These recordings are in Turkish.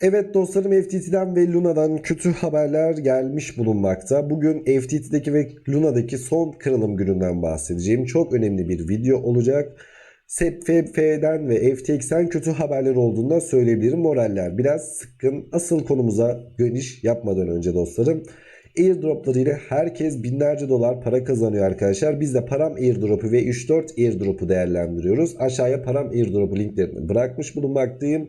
Evet dostlarım FTT'den ve Luna'dan kötü haberler gelmiş bulunmakta. Bugün FTT'deki ve Luna'daki son kırılım gününden bahsedeceğim. Çok önemli bir video olacak. SEPF'den ve FTX'ten kötü haberler olduğunda söyleyebilirim. Moraller biraz sıkkın. Asıl konumuza geniş yapmadan önce dostlarım. Airdropları ile herkes binlerce dolar para kazanıyor arkadaşlar. Biz de param airdrop'u ve 3-4 airdrop'u değerlendiriyoruz. Aşağıya param airdrop'u linklerini bırakmış bulunmaktayım.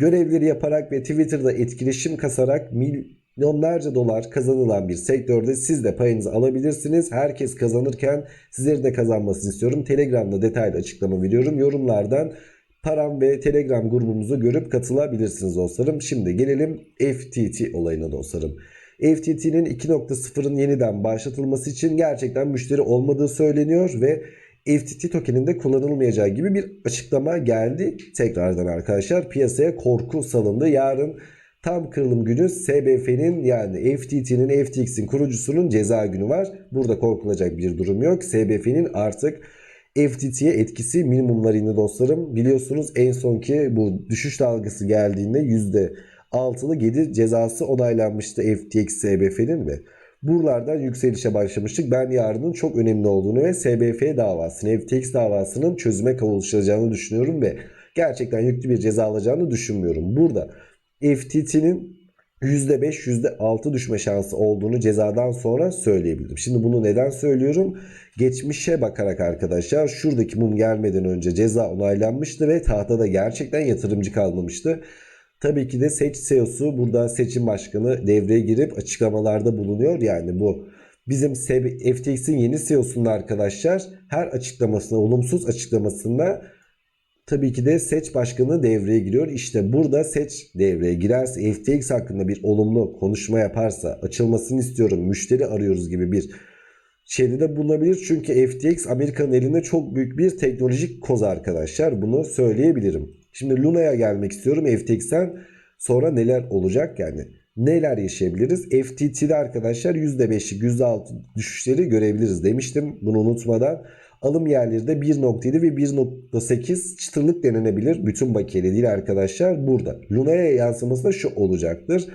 Görevleri yaparak ve Twitter'da etkileşim kasarak milyonlarca dolar kazanılan bir sektörde siz de payınızı alabilirsiniz. Herkes kazanırken sizlerin de kazanmasını istiyorum. Telegram'da detaylı açıklama veriyorum. Yorumlardan param ve Telegram grubumuzu görüp katılabilirsiniz dostlarım. Şimdi gelelim FTT olayına dostlarım. FTT'nin 2.0'ın yeniden başlatılması için gerçekten müşteri olmadığı söyleniyor ve FTT tokeninde kullanılmayacağı gibi bir açıklama geldi. Tekrardan arkadaşlar piyasaya korku salındı. Yarın tam kırılım günü SBF'nin yani FTT'nin FTX'in kurucusunun ceza günü var. Burada korkulacak bir durum yok. SBF'nin artık FTT'ye etkisi minimumlarını dostlarım. Biliyorsunuz en sonki bu düşüş dalgası geldiğinde %6'lı 7 cezası onaylanmıştı FTX SBF'nin ve buralardan yükselişe başlamıştık. Ben yarının çok önemli olduğunu ve SBF davasının, FTX davasının çözüme kavuşacağını düşünüyorum ve gerçekten yüklü bir ceza alacağını düşünmüyorum. Burada FTT'nin %5, %6 düşme şansı olduğunu cezadan sonra söyleyebilirim. Şimdi bunu neden söylüyorum? Geçmişe bakarak arkadaşlar şuradaki mum gelmeden önce ceza onaylanmıştı ve tahtada gerçekten yatırımcı kalmamıştı. Tabii ki de seç CEO'su burada seçim başkanı devreye girip açıklamalarda bulunuyor. Yani bu bizim FTX'in yeni CEO'sunda arkadaşlar her açıklamasına olumsuz açıklamasında tabii ki de seç başkanı devreye giriyor. İşte burada seç devreye girerse FTX hakkında bir olumlu konuşma yaparsa açılmasını istiyorum müşteri arıyoruz gibi bir şeyde de bulunabilir. Çünkü FTX Amerika'nın elinde çok büyük bir teknolojik koz arkadaşlar. Bunu söyleyebilirim. Şimdi Luna'ya gelmek istiyorum. FTX'ten sonra neler olacak yani? Neler yaşayabiliriz? FTT'de arkadaşlar %5'lik %6 düşüşleri görebiliriz demiştim. Bunu unutmadan. Alım yerleri de 1.7 ve 1.8 çıtırlık denenebilir. Bütün bakiyeli değil arkadaşlar burada. Luna'ya yansıması da şu olacaktır.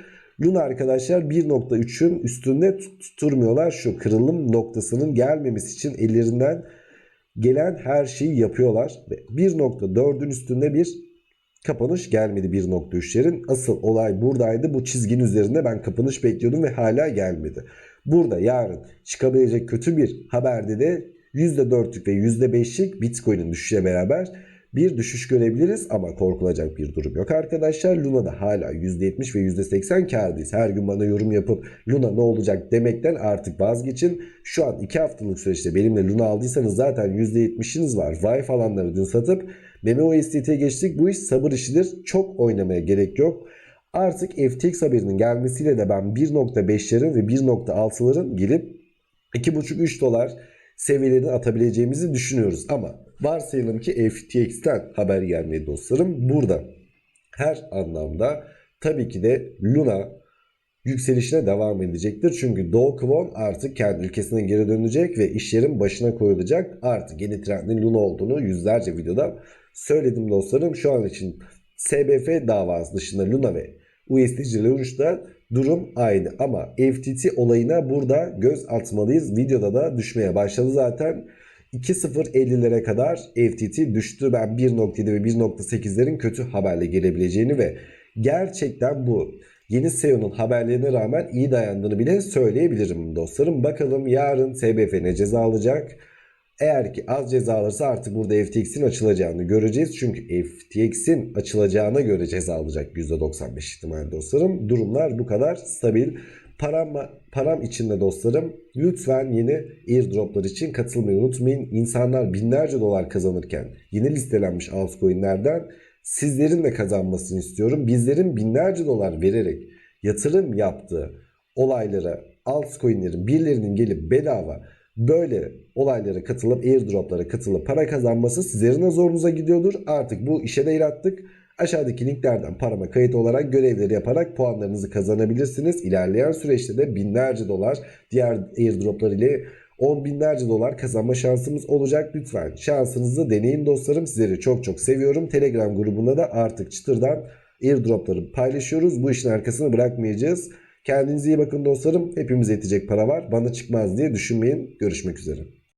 Luna arkadaşlar 1.3'ün üstünde tutturmuyorlar. Şu kırılım noktasının gelmemesi için ellerinden gelen her şeyi yapıyorlar. Ve 1.4'ün üstünde bir kapanış gelmedi 1.3'lerin. Asıl olay buradaydı. Bu çizginin üzerinde ben kapanış bekliyordum ve hala gelmedi. Burada yarın çıkabilecek kötü bir haberde de %4'lük ve %5'lik Bitcoin'in düşüşe beraber bir düşüş görebiliriz ama korkulacak bir durum yok arkadaşlar. Luna'da hala %70 ve %80 kardayız. Her gün bana yorum yapıp Luna ne olacak demekten artık vazgeçin. Şu an 2 haftalık süreçte benimle Luna aldıysanız zaten %70'iniz var. Vay falanları dün satıp meme OSTT'ye geçtik. Bu iş sabır işidir. Çok oynamaya gerek yok. Artık FTX haberinin gelmesiyle de ben 1.5'lerin ve 1.6'ların gelip 2.5-3 dolar seviyelerini atabileceğimizi düşünüyoruz. Ama varsayalım ki FTX'ten haber gelmedi dostlarım. Burada her anlamda tabii ki de Luna yükselişine devam edecektir. Çünkü Do Kwon artık kendi ülkesine geri dönecek ve işlerin başına koyulacak. Artık yeni trendin Luna olduğunu yüzlerce videoda söyledim dostlarım. Şu an için SBF davası dışında Luna ve USDC Launch'da durum aynı. Ama FTT olayına burada göz atmalıyız. Videoda da düşmeye başladı zaten. 2.050'lere kadar FTT düştü. Ben 1.7 ve 1.8'lerin kötü haberle gelebileceğini ve gerçekten bu yeni CEO'nun haberlerine rağmen iyi dayandığını bile söyleyebilirim dostlarım. Bakalım yarın SBF ne ceza alacak? Eğer ki az ceza alırsa artık burada FTX'in açılacağını göreceğiz. Çünkü FTX'in açılacağına göre ceza alacak %95 ihtimal dostlarım. Durumlar bu kadar stabil. Param, param içinde dostlarım lütfen yeni airdroplar için katılmayı unutmayın. İnsanlar binlerce dolar kazanırken yeni listelenmiş altcoin'lerden sizlerin de kazanmasını istiyorum. Bizlerin binlerce dolar vererek yatırım yaptığı olaylara altcoin'lerin birilerinin gelip bedava böyle olaylara katılıp airdroplara katılıp para kazanması sizlerin zorunuza gidiyordur. Artık bu işe de el attık. Aşağıdaki linklerden parama kayıt olarak görevleri yaparak puanlarınızı kazanabilirsiniz. İlerleyen süreçte de binlerce dolar diğer airdroplar ile 10 binlerce dolar kazanma şansımız olacak. Lütfen şansınızı deneyin dostlarım. Sizleri çok çok seviyorum. Telegram grubunda da artık çıtırdan airdropları paylaşıyoruz. Bu işin arkasını bırakmayacağız. Kendinize iyi bakın dostlarım. Hepimize yetecek para var. Bana çıkmaz diye düşünmeyin. Görüşmek üzere.